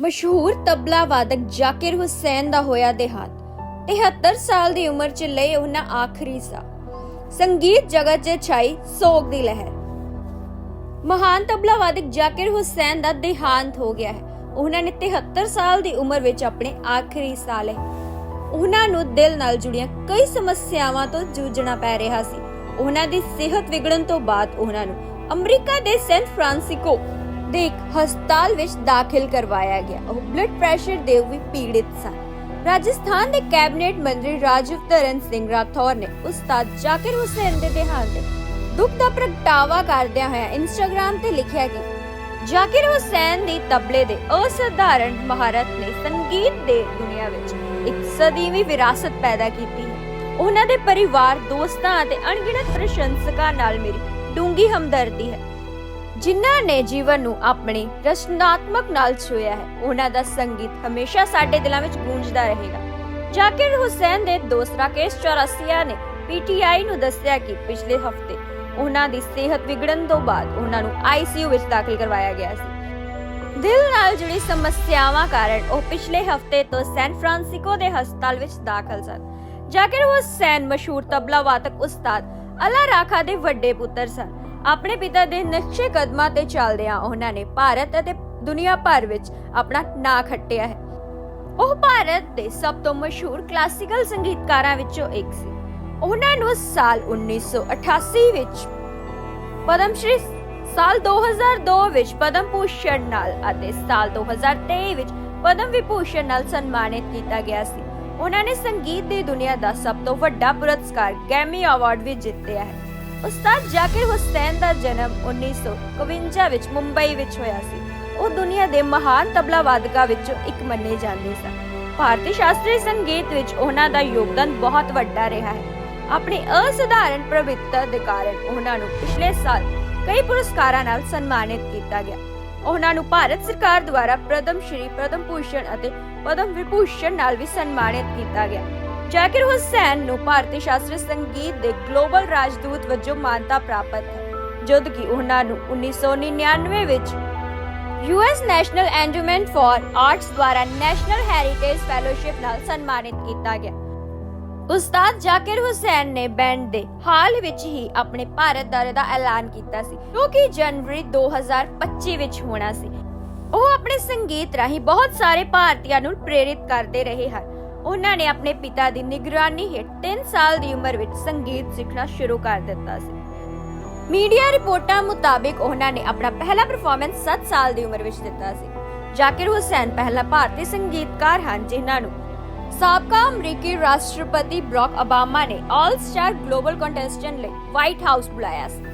ਮਸ਼ਹੂਰ ਤਬਲਾ ਵਾਦਕ ਜ਼ਾਕਿਰ ਹੁਸੈਨ ਦਾ ਹੋਇਆ ਦੇਹਾਂਤ। 73 ਸਾਲ ਦੀ ਉਮਰ 'ਚ ਲਏ ਉਹਨਾਂ ਆਖਰੀ ਸਾਹ। ਸੰਗੀਤ ਜਗਤ 'ਚ ਛਾਈ ਸੋਗ ਦੀ ਲਹਿਰ। ਮਹਾਨ ਤਬਲਾ ਵਾਦਕ ਜ਼ਾਕਿਰ ਹੁਸੈਨ ਦਾ ਦੇਹਾਂਤ ਹੋ ਗਿਆ ਹੈ। ਉਹਨਾਂ ਨੇ 73 ਸਾਲ ਦੀ ਉਮਰ ਵਿੱਚ ਆਪਣੇ ਆਖਰੀ ਸਾਹ ਲਏ। ਉਹਨਾਂ ਨੂੰ ਦਿਲ ਨਾਲ ਜੁੜੀਆਂ ਕਈ ਸਮੱਸਿਆਵਾਂ ਤੋਂ ਜੂਝਣਾ ਪੈ ਰਿਹਾ ਸੀ। ਉਹਨਾਂ ਦੀ ਸਿਹਤ ਵਿਗੜਨ ਤੋਂ ਬਾਅਦ ਉਹਨਾਂ ਨੂੰ ਅਮਰੀਕਾ ਦੇ ਸੈਨ ਫਰਾਂਸਿਸਕੋ ਦੇ ਇੱਕ ਹਸਪਤਾਲ ਵਿੱਚ ਦਾਖਲ ਕਰਵਾਇਆ ਗਿਆ। ਉਹ ਬਲੱਡ ਪ੍ਰੈਸ਼ਰ ਦੇ ਵੀ ਪੀੜਿਤ ਸਨ। ਰਾਜਸਥਾਨ ਦੇ ਕੈਬਨਿਟ ਮੰਤਰੀ ਰਾਜੀਵ ਧਰਨ ਸਿੰਘ ਰਾਠੌਰ ਨੇ ਉਸਤਾਦ ਜ਼ਾਕਿਰ ਹੁਸੈਨ ਦੇ ਦੇਹਾਂਤ ਤੇ ਦੁੱਖ ਦਾ ਪ੍ਰਗਟਾਵਾ ਕਰਦਿਆਂ ਹੋਇਆ ਇੰਸਟਾਗ੍ਰam ਤੇ ਲਿਖਿਆ ਕਿ ਜ਼ਾਕਿਰ ਹੁਸੈਨ ਦੀ ਤਬਲੇ ਦੇ ਅਸਧਾਰਨ ਮਹਾਰਤ ਨੇ ਸੰਗੀਤ ਦੇ ਦੁਨੀਆ ਵਿੱਚ ਇੱਕ ਸਦੀਵੀ ਵਿਰਾਸਤ ਪੈਦਾ ਕੀਤੀ ਹੈ। ਉਹਨਾਂ ਦੇ ਪਰਿਵਾਰ, ਦੋਸਤਾਂ ਅਤੇ ਅਣਗਿਣਤ ਪ੍ਰਸ਼ੰਸਕਾਂ ਨਾਲ ਮੇਰੀ ਡੂੰਗੀ ਹਮਦਰਦੀ ਹੈ। ਜਿਨ੍ਹਾਂ ਨੇ ਜੀਵਨ ਨੂੰ ਆਪਣੀ ਰਚਨਾਤਮਕ ਨਾਲ ਛੂਇਆ ਹੈ, ਉਹਨਾਂ ਦਾ ਸੰਗੀਤ ਹਮੇਸ਼ਾ ਸਾਡੇ ਦਿਲਾਂ ਵਿੱਚ ਗੂੰਜਦਾ ਰਹੇਗਾ। ਜ਼ਾਕਿਰ ਹੁਸੈਨ ਦੇ ਦੋਸਤ ਰਾਕੇਸ਼ ਚੌਰਸੀਆ ਨੇ ਪੀਟੀਆਈ ਨੂੰ ਦੱਸਿਆ ਕਿ ਪਿਛਲੇ ਹਫ਼ਤੇ ਉਹਨਾਂ ਦੀ ਸਿਹਤ ਵਿਗੜਨ ਤੋਂ ਬਾਅਦ ਉਹਨਾਂ ਨੂੰ ਆਈਸੀਯੂ ਵਿੱਚ ਦਾਖਲ ਕਰਵਾਇਆ ਗਿਆ ਸੀ। ਦਿਲ ਨਾਲ ਜੁੜੀ ਸਮੱਸਿਆਵਾਂ ਕਾਰਨ ਉਹ ਪਿਛਲੇ ਹਫ਼ਤੇ ਤੋਂ ਸੈਨ ਫਰਾਂਸਿਸਕੋ ਦੇ ਹਸਪਤਾਲ ਵਿੱਚ ਦਾਖਲ ਸਨ। ਜ਼ਾਕਿਰ ਹੁਸੈਨ ਮਸ਼ਹੂਰ ਤਬਲਾ ਵਾਦਕ ਉਸਤਾਦ ਅਲਾ ਰਾਖਾ ਦੇ ਵੱਡੇ ਪੁੱਤਰ ਸਨ। ਆਪਣੇ ਪਿਤਾ ਦੇ ਨਕਸ਼ੇ ਕਦਮਾਂ ਤੇ ਚੱਲਦਿਆਂ ਉਹਨਾਂ ਨੇ ਭਾਰਤ ਅਤੇ ਦੁਨੀਆ ਭਰ ਵਿੱਚ ਆਪਣਾ ਨਾਂ ਖੱਟਿਆ ਹੈ। ਉਹ ਭਾਰਤ ਦੇ ਸਭ ਤੋਂ ਮਸ਼ਹੂਰ ਕਲਾਸੀਕਲ ਸੰਗੀਤਕਾਰਾਂ ਵਿੱਚੋਂ ਇੱਕ ਸੀ। ਉਹਨਾਂ ਨੂੰ ਸਾਲ 1988 ਵਿੱਚ ਪਦਮ ਸ਼੍ਰੀ ਸਾਲ 2002 ਵਿੱਚ ਪਦਮ ਭੂਸ਼ਣ ਨਾਲ ਅਤੇ ਸਾਲ 2023 ਵਿੱਚ ਪਦਮ ਵਿਭੂਸ਼ਣ ਨਾਲ ਸਨਮਾਨਿਤ ਕੀਤਾ ਗਿਆ ਸੀ। ਉਹਨਾਂ ਨੇ ਸੰਗੀਤ ਦੀ ਦੁਨੀਆ ਦਾ ਸਭ ਤੋਂ ਵੱਡਾ ਪੁਰਸਕਾਰ ਗੈਮੀ ਅਵਾਰਡ ਵੀ ਜਿੱਤਿਆ ਹੈ। ਉਸਤਾਦ ਜ਼ਾਕਿਰ ਹੁਸੈਨ ਦਾ ਜਨਮ 1951 ਵਿੱਚ ਮੁੰਬਈ ਵਿੱਚ ਹੋਇਆ ਸੀ। ਉਹ ਦੁਨੀਆ ਦੇ ਮਹਾਨ ਤਬਲਾ ਵਾਦਕਾਂ ਵਿੱਚੋਂ ਇੱਕ ਮੰਨੇ ਜਾਂਦੇ ਸਨ। ਭਾਰਤੀ ਸ਼ਾਸਤਰੀ ਸੰਗੀਤ ਵਿੱਚ ਉਹਨਾਂ ਦਾ ਯੋਗਦਾਨ ਬਹੁਤ ਵੱਡਾ ਰਿਹਾ ਹੈ। ਆਪਣੇ ਅਸਧਾਰਨ ਪ੍ਰਭਿੱਤਾ ਦੇ ਕਾਰਨ ਉਹਨਾਂ ਨੂੰ ਪਿਛਲੇ ਸਾਲ ਕਈ ਪੁਰਸਕਾਰਾਂ ਨਾਲ ਸਨਮਾਨਿਤ ਕੀਤਾ ਗਿਆ। ਉਹਨਾਂ ਨੂੰ ਭਾਰਤ ਸਰਕਾਰ ਦੁਆਰਾ ਪ੍ਰਦਮ ਸ਼੍ਰੀ ਪ੍ਰਦਮ ਭੂਸ਼ਣ ਅਤੇ ਪਦਮ ਵਿਭੂਸ਼ਣ ਨਾਲ ਵੀ ਸਨਮਾਨਿਤ ਕੀਤਾ ਗਿਆ। ਜ਼ਾਕਿਰ ਹੁਸੈਨ ਨੂੰ ਭਾਰਤੀ ਸ਼ਾਸਤਰੀ ਸੰਗੀਤ ਦੇ ਗਲੋਬਲ ਰਾਜਦੂਤ ਵਜੋਂ ਮਾਨਤਾ ਪ੍ਰਾਪਤ ਹੈ, ਜਦ ਕਿ ਉਹਨਾਂ ਨੂੰ 1999 ਵਿੱਚ US national endowment for arts ਦੁਆਰਾ ਨੈਸ਼ਨਲ ਹੈਰੀਟੇਜ ਫੈਲੋਸ਼ਿਪ ਨਾਲ ਸਨਮਾਨਿਤ ਕੀਤਾ ਗਿਆ। ਉਸਤਾਦ ਜ਼ਾਕਿਰ ਹੁਸੈਨ ਨੇ ਬੈਂਡ ਦੇ ਹਾਲ ਵਿੱਚ ਹੀ ਆਪਣੇ ਭਾਰਤ ਦੌਰੇ ਦਾ ਐਲਾਨ ਕੀਤਾ ਸੀ, ਜੋ ਕਿ ਜਨਵਰੀ 2025 ਵਿੱਚ ਹੋਣਾ ਸੀ। ਉਹ ਆਪਣੇ ਸੰਗੀਤ ਰਾਹੀਂ ਬਹੁਤ ਸਾਰੇ ਭਾਰਤੀਆਂ ਨੂੰ ਪ੍ਰੇਰਿਤ ਕਰਦੇ ਰਹੇ ਹਨ। ਉਹਨਾਂ ਨੇ ਆਪਣੇ ਪਿਤਾ ਦੀ ਨਿਗਰਾਨੀ ਹੇਠ 3 ਸਾਲ ਦੀ ਉਮਰ ਵਿੱਚ ਸੰਗੀਤ ਸਿੱਖਣਾ ਸ਼ੁਰੂ ਕਰ ਦਿੱਤਾ ਸੀ। ਮੀਡੀਆ ਰਿਪੋਰਟਾਂ ਮੁਤਾਬਿਕ ਉਹਨਾਂ ਨੇ ਆਪਣਾ ਪਹਿਲਾ ਪਰਫਾਰਮੈਂਸ 7 ਸਾਲ ਦੀ ਉਮਰ ਵਿੱਚ ਦਿੱਤਾ ਸੀ। ਜ਼ਾਕਿਰ ਹੁਸੈਨ ਪਹਿਲਾ ਭਾਰਤੀ ਸੰਗੀਤਕਾਰ ਹਨ, ਜਿਨ੍ਹਾਂ ਨੂੰ ਸਾਬਕਾ ਅਮਰੀਕੀ ਰਾਸ਼ਟਰਪਤੀ ਬਰਾਕ ਓਬਾਮਾ ਨੇ ਆਲ ਸਟਾਰ ਗਲੋਬਲ ਕੰਟੈਸਟੈਂਟ ਲਈ ਵਾਈਟ ਹਾਊਸ ਬੁਲਾਇਆ ਸੀ।